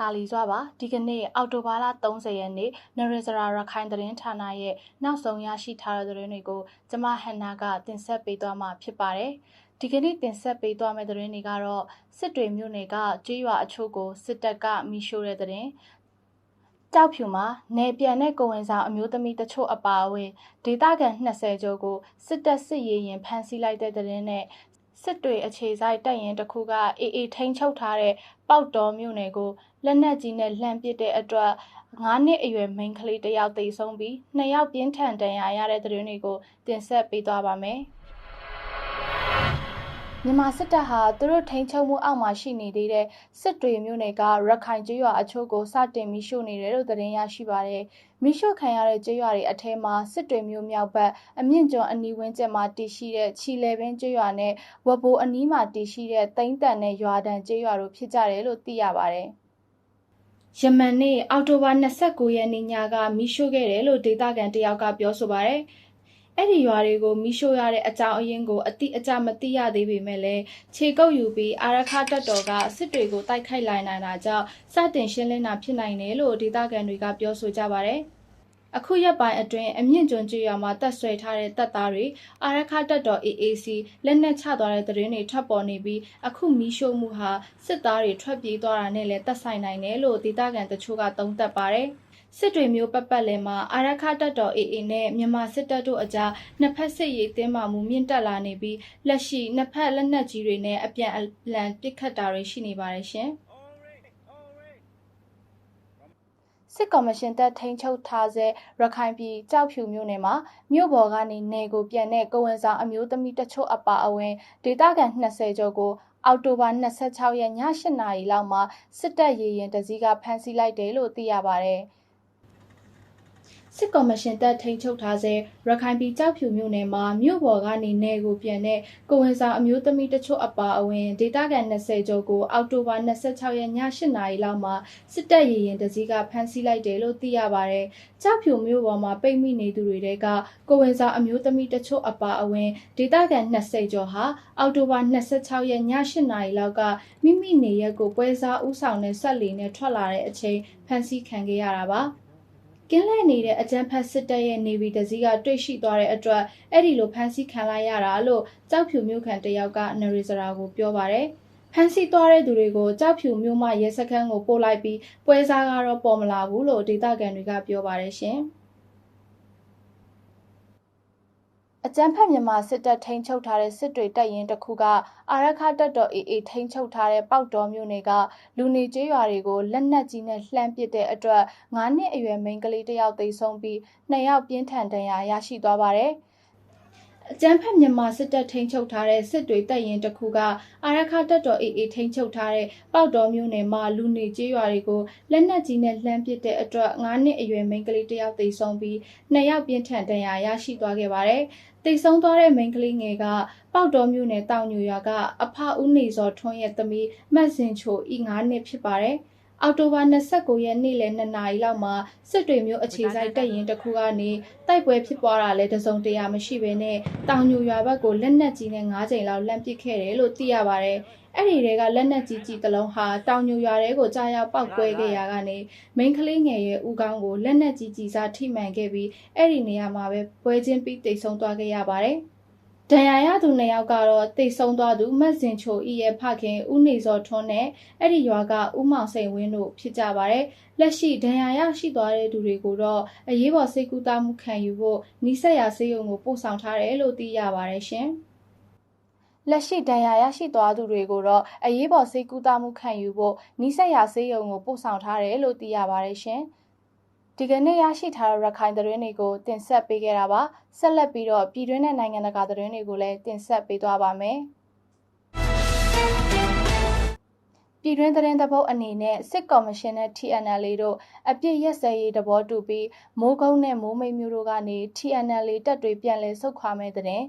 ကာလီစွာပါဒီကနေ့အောက်တိုဘာလ30ရက်နေ့နရစရာရခိုင်သတင်းဌာနရဲ့နောက်ဆုံးရရှိထားတဲ့သတင်းတွေကိုကျမဟန်နာကတင်ဆက်ပေးသွားမှာဖြစ်ပါတယ်ဒီကနေ့တင်ဆက်ပေးသွားမယ့်သတင်းတွေကတော့စစ်တွေမြို့နယ်ကကြေးရွာအချို့ကိုစစ်တပ်ကမိရှို့တဲ့သတင်းကြောက်ဖြူမှာနေပြန်တဲ့ကိုဝင်ဆောင်အမျိုးသမီးတချို့အပါအဝင်ဒေသခံ20ကျော်ကိုစစ်တပ်စစ်ရေးရင်ဖမ်းဆီးလိုက်တဲ့တဲ့နဲ့ စစ်တွေအခြေဆိုင်တပ်ရင်တစ်ခုကအေးအေးထိန်းချုပ်ထားတဲ့ပေါက်တော်မြို့နယ်ကိုလက်နက်ကြီးနဲ့လှမ်းပစ်တဲ့အတွက်9နှစ်အရွယ်မိန်းကလေးတစ်ယောက်သေဆုံးပြီး2ယောက်ပြင်းထန်ဒဏ်ရာရတဲ့တဲ့တွေကိုတင်ဆက်ပေးသွားပါမယ်။ မြန်မာစစ်တပ်ဟာသူတို့ထိန်းချုပ်မှုအောက်မှာရှိနေသေးတဲ့စစ်တွေမျိုးနယ်ကရခိုင်ကျွော်အချို့ကိုစတင်မိရှို့နေတယ်လို့သတင်းရရှိပါတယ်။မိရှို့ခံရတဲ့ကျွော်တွေအထက်မှာစစ်တွေမျိုးမြောက်ဘက်အမြင့်ကျွန်းအနီးဝန်းကျင်မှာတည်ရှိတဲ့ချီလေပင်ကျွော်နဲ့ဝဘိုးအနီးမှာတည်ရှိတဲ့တိမ့်တန်နဲ့ရွာတန်ကျွော်တို့ဖြစ်ကြတယ်လို့သိရပါတယ်။ယမန်နေ့အောက်တိုဘာ29ရက်နေ့ညကမိရှို့ခဲ့တယ်လို့ဒေသခံတယောက်ကပြောဆိုပါရယ် အဲ့ဒီရွာတွေကိုမိရှို့ရတဲ့အကြောင်းအရင်းကိုအတိအကျမသိရသေးပေမဲ့လည်းခြေကုပ်ယူပြီးအာရခတပ်တော်ကစစ်တွေကိုတိုက်ခိုက်လိုက်နိုင်တာကြောင့်စတင်ရှင်းလင်းတာဖြစ်နိုင်တယ်လို့ဒေသခံတွေကပြောဆိုကြပါတယ်။အခုရက်ပိုင်းအတွင်းအမြင့်ကျွန်းကျွော်မှာတပ်ဆွဲထားတဲ့တပ်သားတွေအာရခတပ်တော် AAC လက်နက်ချသွားတဲ့သတင်းတွေထွက်ပေါ်နေပြီးအခုမီးရှို့မှုဟာစစ်သားတွေထွက်ပြေးသွားတာနဲ့လည်းသက်ဆိုင်နိုင်တယ်လို့ဒေသခံတချို့ကသုံးသပ်ပါတယ်။ စစ်တွေမျိုးပတ်ပတ်လည်မှာအာရခတပ်တော် AA နဲ့မြန်မာစစ်တပ်တို့အကြားနှစ်ဖက်စစ်ရေးတင်းမာမှုမြင့်တက်လာနေပြီးလက်ရှိနှစ်ဖက်လက်နက်ကြီးတွေနဲ့အပြန်အလှန်ပစ်ခတ်တာတွေရှိနေပါတယ်ရှင်စစ်ကော်မရှင်တပ်ထိန်းချုပ်ထားစေရခိုင်ပြည်ကြောက်ဖြူမြို့နယ်မှာမြို့ပေါ်ကနေနေကိုပြန်တဲ့ကိုဝင်ဆောင်အမျိုးသမီးတချို့အပါအဝင်ဒေသခံ20ကျော်ကိုအောက်တိုဘာ26ရက်ည8နာရီလောက်မှာစစ်တပ်ရေရင်တစည်းကဖမ်းဆီးလိုက်တယ်လို့သိရပါတယ်။ စစ်ကော်မရှင်တပ်ထိန်းချုပ်ထားစေရခိုင်ပြည်ကြောက်ဖြူမြို့နယ်မှာမြို့ပေါ်ကနေနယ်ကိုပြန်တဲ့ကိုဝင်ဆောင်အမျိုးသမီးတချို့အပါအဝင်ဒေသခံ20ကျော်ကိုအောက်တိုဘာ26ရက်ည8နာရီလောက်မှာစစ်တပ်ရေရင်တစည်းကဖမ်းဆီးလိုက်တယ်လို့သိရပါတယ်။ကြောက်ဖြူမြို့ပေါ်မှာပိတ်မိနေသူတွေကကိုဝင်ဆောင်အမျိုးသမီးတချို့အပါအဝင်ဒေသခံ20ကျော်ဟာအောက်တိုဘာ26ရက်ည8နာရီလောက်ကမိမိနေရက်ကိုပွဲစားဥဆောင်တဲ့ဆက်လီနဲ့ထွက်လာတဲ့အချိန်ဖမ်းဆီးခံခဲ့ရတာပါ။ ကင်းလဲနေတဲ့အကြမ်းဖက်စစ်တပ်ရဲ့နေဗီတစည်းကတွေ့ရှိသွားတဲ့အတွက်အဲ့ဒီလိုဖမ်းဆီးခံလိုက်ရတာလို့ကြောက်ဖြူမျိုးခံတယောက်ကနရီစရာကိုပြောပါတယ်ဖမ်းဆီးသွားတဲ့သူတွေကိုကြောက်ဖြူမျိုးမှရဲစခန်းကိုပို့လိုက်ပြီးပွဲစားကတော့ပေါ်မလာဘူးလို့ဒေသခံတွေကပြောပါတယ်ရှင်။ အကြမ်းဖက်မြန်မာစစ်တပ်ထိန်းချုပ်ထားတဲ့စစ်တွေတပ်ရင်းတစ်ခုကအာရခတပ်တော် AA ထိန်းချုပ်ထားတဲ့ပေါက်တော်မြို့နယ်ကလူနေကျေးရွာတွေကိုလက်နက်ကြီးနဲ့လှမ်းပစ်တဲ့အတွက်9နှစ်အရွယ်မိန်းကလေးတစ်ယောက်သေဆုံးပြီး2ယောက်ပြင်းထန်ဒဏ်ရာရရှိသွားပါတယ်။ အကြမ်းဖက်မြန်မာစစ်တပ်ထိန်းချုပ်ထားတဲ့စစ်တွေတပ်ရင်တစ်ခုကအာရခတပ်တော် AA ထိန်းချုပ်ထားတဲ့ပေါက်တော်မျိုးနယ်မှာလူနေကျေးရွာတွေကိုလက်နက်ကြီးနဲ့လှမ်းပစ်တဲ့အတွက်9နှစ်အရွယ်မိန်းကလေးတစ်ယောက်သေဆုံးပြီး2ယောက်ပြင်းထန်ဒဏ်ရာရရှိသွားခဲ့ပါတယ်။တိတ်ဆုံးသွားတဲ့မိန်းကလေးငယ်ကပေါက်တော်မျိုးနယ်တောင်ညူရွာကအဖဦးနေစောထွန်းရဲ့သမီးမတ်စင်ချိုဤ9နှစ်ဖြစ်ပါတယ်။ အောက်တိုဘာ29ရက်နေ့လယ်2နာရီလောက်မှာစစ်တွေမျိုးအခြေဆိုင်တပ်ရင်တစ်ခုကနေတိုက်ပွဲဖြစ်ပွားတာလည်းတစုံတရာမရှိဘဲနဲ့တောင်ညိုရွာဘက်ကိုလက်နက်ကြီးနဲ့9ကြိမ်လောက်လှမ်းပစ်ခဲ့တယ်လို့သိရပါတယ်။အဲ့ဒီတွေကလက်နက်ကြီးကြီးတစ်လုံးဟာတောင်ညိုရွာထဲကိုကြားရောက်ပောက်ကွဲခဲ့ရာကနေမိန်းကလေးငယ်ရဲ့ဦးခေါင်းကိုလက်နက်ကြီးကြီးစားထိမှန်ခဲ့ပြီးအဲ့ဒီနေရာမှာပဲပွဲချင်းပြီးတိတ်ဆုံးသွားခဲ့ရပါတယ်။ ဒဏ်ရာရသူနှစ်ယောက်ကတော့တိတ်ဆုံးသွားသူမတ်စင်ချိုဤရဲ့ဖခင်ဦးနေစောထွန်းနဲ့အဲ့ဒီရွာကဦးမောင်စိန်ဝင်းတို့ဖြစ်ကြပါတယ်။လက်ရှိဒဏ်ရာရရှိသွားတဲ့သူတွေကိုတော့အရေးပေါ်စိတ်ကူးတာမှုခံယူဖို့နီးစပ်ရာဆေးရုံကိုပို့ဆောင်ထားတယ်လို့သိရပါတယ်ရှင်။လက်ရှိဒဏ်ရာရရှိသွားသူတွေကိုတော့အရေးပေါ်စိတ်ကူးတာမှုခံယူဖို့နီးစပ်ရာဆေးရုံကိုပို့ဆောင်ထားတယ်လို့သိရပါတယ်ရှင်။ ဒီကနေ့ရရှိထားတဲ့ရခိုင်သတင်းတွေကိုတင်ဆက်ပေးခဲ့တာပါဆက်လက်ပြီးတော့ပြည်တွင်းနဲ့နိုင်ငံတကာသတင်းတွေကိုလည်းတင်ဆက်ပေးသွားပါမယ်ပြည်တွင်းသတင်းသဘောအနေနဲ့စစ်ကော်မရှင်နဲ့ TNL တို့အပြစ်ရက်စဲရေးသဘောတူပြီးမိုးကုန်းနဲ့မိုးမိတ်မျိုးတို့ကနေ TNL တပ်တွေပြန်လည်ဆုတ်ခွာမဲ့တဲ့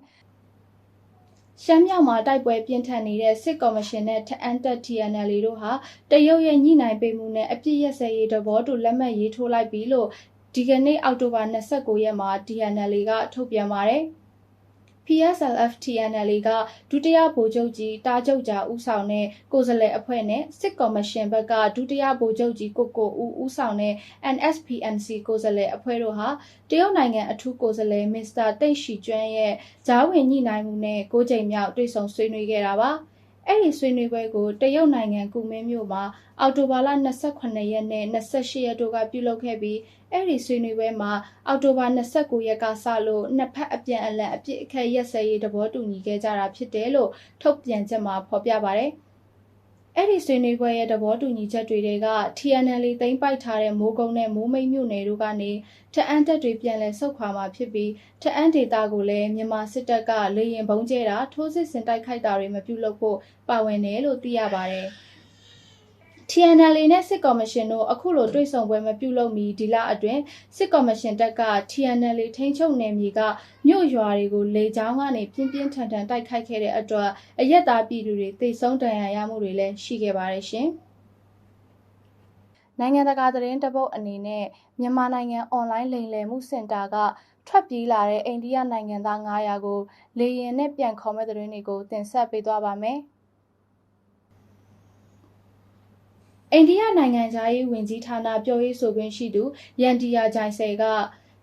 ရှမ်းမြောက်မှာတိုက်ပွဲပြင်းထန်နေတဲ့စစ်ကော်မရှင်နဲ့ထအန်တက် TNL တို့ဟာတရုတ်ရဲ့ညှိနှိုင်းပေးမှုနဲ့အပြစ်ရစဲရေးသဘောတူလက်မှတ်ရေးထိုးလိုက်ပြီလို့ဒီကနေ့အောက်တိုဘာ29ရက်မှာ TNL ကထုတ်ပြန်ပါတယ်။ PSLF TNL ကဒုတိယဗိုလ်ချုပ်ကြီးတားချုပ်ကြာဦးဆောင်တဲ့ကိုယ်စားလှယ်အဖွဲ့နဲ့စစ်ကော်မရှင်ဘက်ကဒုတိယဗိုလ်ချုပ်ကြီးကိုကိုဦးဦးဆောင်တဲ့ NSPNC ကိုယ်စားလှယ်အဖွဲ့တို့ဟာတရုတ်နိုင်ငံအထူးကိုယ်စားလှယ်မစ္စတာတိတ်ရှီကျွန်းရဲ့ဂျားဝင်ညှိနှိုင်းမှုနဲ့ကိုကြိမ်မြောက်တွေ့ဆုံဆွေးနွေးခဲ့တာပါ အဲ့ဒီဆွေးနွေးပွဲကိုတရုတ်နိုင်ငံကူမင်းမြို့မှာအော်တိုဘာလ28ရက်နဲ့28ရက်တို့ကပြုလုပ်ခဲ့ပြီးအဲ့ဒီဆွေးနွေးပွဲမှာအောက်တိုဘာ29ရက်ကစလို့နှစ်ဖက်အပြန်အလှန်အပြစ်အခက်ရက်စဲရေးတဘောတူညီခဲ့ကြတာဖြစ်တယ်လို့ထုတ်ပြန်ချက်မှာဖော်ပြပါဗျ။ အဲ့ဒီဆွေးနွေးပွဲရဲ့သဘောတူညီချက်တွေက TNL သိမ်းပိုက်ထားတဲ့မိုးကုံနဲ့မိုးမိတ်မြို့နယ်တို့ကနေတအန်းတက်တွေပြန်လည်ဆုတ်ခွာမှာဖြစ်ပြီးတအန်းဒေတာကိုလည်းမြန်မာစစ်တပ်ကလေရင်ဘုံကျဲတာထိုးစစ်ဆင်တိုက်ခိုက်တာတွေမပြုလုပ်ဖို့ပါဝင်တယ်လို့သိရပါတယ်။ TNL နဲ့စစ်ကော်မရှင်တို့အခုလိုတွေ့ဆုံပွဲမပြုလုပ်မီဒီလအတွင်းစစ်ကော်မရှင်တပ်က TNL ထိန်းချုပ်နယ်မြေကမြို့ရွာတွေကိုလေကြောင်းကနေပြင်းပြင်းထန်ထန်တိုက်ခိုက်ခဲ့တဲ့အတွက်အရက်သားပြည်သူတွေတိတ်ဆုံးဒဏ်ရာရမှုတွေလည်းရှိခဲ့ပါတယ်ရှင်။နိုင်ငံတကာသတင်းတပုတ်အနေနဲ့မြန်မာနိုင်ငံအွန်လိုင်းလိမ်လည်မှုစင်တာကထွက်ပြေးလာတဲ့အိန္ဒိယနိုင်ငံသား900ကိုလေရင်နဲ့ပြန်ခေါ်မဲ့တဲ့တွင်တွေကိုတင်ဆက်ပေးသွားပါမယ်။ အိန္ဒိယနိုင်ငံသားရေးဝန်ကြီးဌာနပြောရေးဆိုခွင့်ရှိသူရန်တီယာဂျိုင်ဆယ်က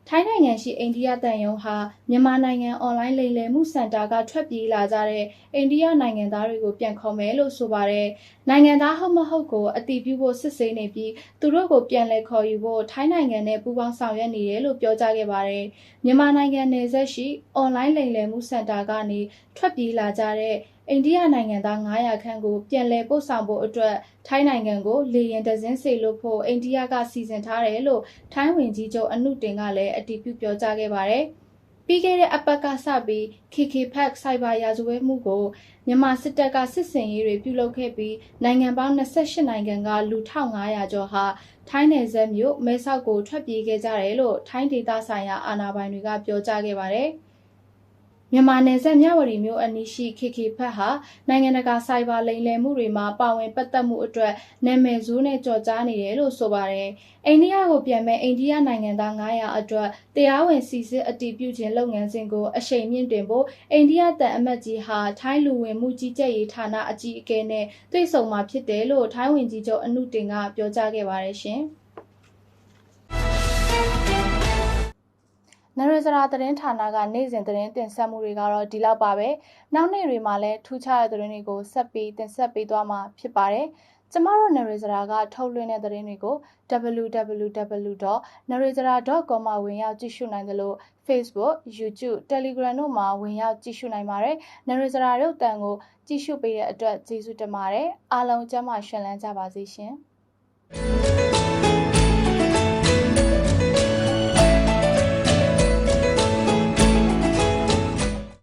ထိုင်းနိုင်ငံရှိအိန္ဒိယတန်ယုံဟာမြန်မာနိုင်ငံအွန်လိုင်းလိမ်လည်မှုစင်တာကထွက်ပြေးလာကြတဲ့အိန္ဒိယနိုင်ငံသားတွေကိုပြန်ခေါ်မယ်လို့ဆိုပါတယ်။နိုင်ငံသားဟုတ်မဟုတ်ကိုအတိပြုဖို့စစ်ဆေးနေပြီးသူတို့ကိုပြန်လည်ခေါ်ယူဖို့ထိုင်းနိုင်ငံနဲ့ပူးပေါင်းဆောင်ရွက်နေတယ်လို့ပြောကြားခဲ့ပါတယ်။မြန်မာနိုင်ငံနယ်စပ်ရှိအွန်လိုင်းလိမ်လည်မှုစင်တာကနေထွက်ပြေးလာကြတဲ့ အိန္ဒိယနိုင်ငံသား900ခန့်ကိုပြန်လည်ပို့ဆောင်ဖို့အတွက်ထိုင်းနိုင်ငံကိုလေယာဉ်တစင်းစေလွှတ်ဖို့အိန္ဒိယကစီစဉ်ထားတယ်လို့ထိုင်းဝန်ကြီးချုပ်အနုတင်ကလည်းအတည်ပြုပြောကြားခဲ့ပါတယ်။ပြီးခဲ့တဲ့အပတ်ကစပြီး KK Pack စိုက်ဘာရာဇဝဲမှုကိုမြန်မာစစ်တပ်ကစစ်စင်ရေးတွေပြုလုပ်ခဲ့ပြီးနိုင်ငံပေါင်း28နိုင်ငံကလူ1500ကျော်ဟာထိုင်းနယ်စပ်မြို့မဲဆောက်ကိုထွက်ပြေးခဲ့ကြတယ်လို့ထိုင်းဒေသဆိုင်ရာအာဏာပိုင်တွေကပြောကြားခဲ့ပါတယ်။ မြန်မာနယ်စပ်မြဝတီမြို့အနီးရှိ KK ဖက်ဟာနိုင်ငံတကာစိုက်ဘာလိမ်လည်မှုတွေမှာပါဝင်ပတ်သက်မှုအတွက်နာမည်ဆိုးနဲ့ကြော်ကြားနေတယ်လို့ဆိုပါတယ်။အိန္ဒိယကိုပြန်မဲ့အိန္ဒိယနိုင်ငံသား900အတွက်တရားဝင်စီစစ်အတည်ပြုခြင်းလုပ်ငန်းစဉ်ကိုအရှိန်မြင့်တင်ဖို့အိန္ဒိယတန်အမတ်ကြီးဟာထိုင်းလူဝင်မှုကြီးကြပ်ရေးဌာနအကြီးအကဲနဲ့တွေ့ဆုံမှာဖြစ်တယ်လို့ထိုင်းဝင်ကြီးချုပ်အနုတင်ကပြောကြားခဲ့ပါတယ်ရှင်။ နရစရာသတင်းဌာနကနေ့စဉ်သတင်းတင်ဆက်မှုတွေကတော့ဒီလောက်ပါပဲ။နောက်နေ့တွေမှာလည်းထူးခြားတဲ့သတင်းတွေကိုဆက်ပြီးတင်ဆက်ပေးသွားမှာဖြစ်ပါတယ်။ကျမတို့နရစရာကထုတ်လွှင့်တဲ့သတင်းတွေကို www.narizara.com မှာဝင်ရောက်ကြည့်ရှုနိုင်တယ်လို့ Facebook, YouTube, Telegram တို့မှာဝင်ရောက်ကြည့်ရှုနိုင်ပါတယ်။နရစရာတို့တန်ကိုကြည့်ရှုပေးတဲ့အတွက်ကျေးဇူးတင်ပါတယ်။အားလုံးကျမ်းမာရှင်လန်းကြပါစေရှင်။